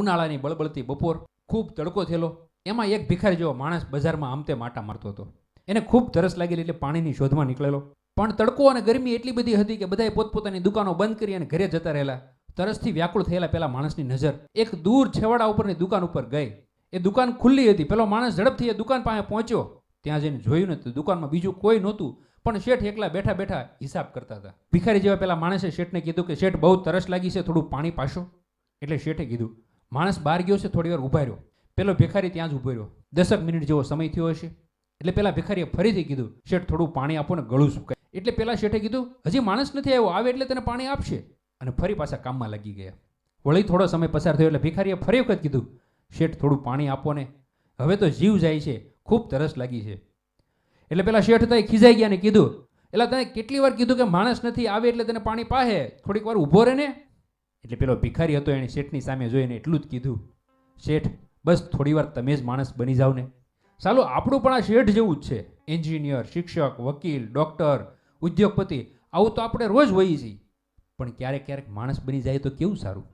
ઉનાળાની બળબળતી બપોર ખૂબ તડકો થયેલો. એમાં એક ભિખારી જેવો માણસ બજારમાં આમતે માટા મારતો હતો. એને ખૂબ તરસ લાગેલી એટલે પાણીની શોધમાં નીકળેલો. પણ તડકો અને ગરમી એટલી બધી હતી કે બધાએ પોતપોતાની દુકાનો બંધ કરી અને ઘરે જતા રહેલા. તરસથી વ્યાકુળ થયેલા પેલા માણસની નજર એક દૂર છેવાડા ઉપરની દુકાન ઉપર ગઈ. એ દુકાન ખુલ્લી હતી. પેલો માણસ ઝડપથી એ દુકાન પાસે પહોંચ્યો. ત્યાં જઈને જોયું ને તો દુકાનમાં બીજું કોઈ નહોતું, પણ શેઠ એકલા બેઠા બેઠા હિસાબ કરતા હતા. ભિખારી જેવા પેલા માણસે શેઠને કીધું કે શેઠ બહુ તરસ લાગી છે, થોડું પાણી પાશો. એટલે શેઠે કીધું માણસ બહાર ગયો છે, થોડી વાર ઊભા રહ્યો. પેલો ભિખારી ત્યાં જ ઊભો રહ્યો. દસક મિનિટ જેવો સમય થયો હશે. એટલે પેલા ભિખારીએ ફરીથી કીધું, શેઠ, થોડું પાણી આપો ને ગળું સુકાય. એટલે પેલા શેઠે કીધું, હજી માણસ નથી આવ્યો, આવે એટલે તને પાણી આપશે. અને ફરી પાછા કામમાં લાગી ગયા. વળી થોડો સમય પસાર થયો એટલે ભિખારીએ ફરી વખત કીધું, શેઠ, થોડું પાણી આપો ને. હવે તો જીવ જાય છે, ખૂબ તરસ લાગી છે. એટલે પેલા શેઠ થાય ખીજાઈ ગયા ને કીધું એટલે તને કેટલી વાર કીધું કે માણસ નથી, આવે એટલે તને પાણી પાહે? થોડીક વાર ઊભો રહે ને. એટલે પેલો ભિખારી હતો એણે શેઠની સામે જોઈને એટલું જ કીધું, શેઠ, બસ થોડી વાર તમે જ માણસ બની જાઓ ને. ચાલો આપણું પણ આ શેઠ જેવું જ છે. એન્જિનિયર, શિક્ષક, વકીલ, ડૉક્ટર, ઉદ્યોગપતિ, આવું તો આપણે રોજ હોઈએ છીએ. પણ ક્યારેક ક્યારેક માણસ બની જાય તો કેવું સારું?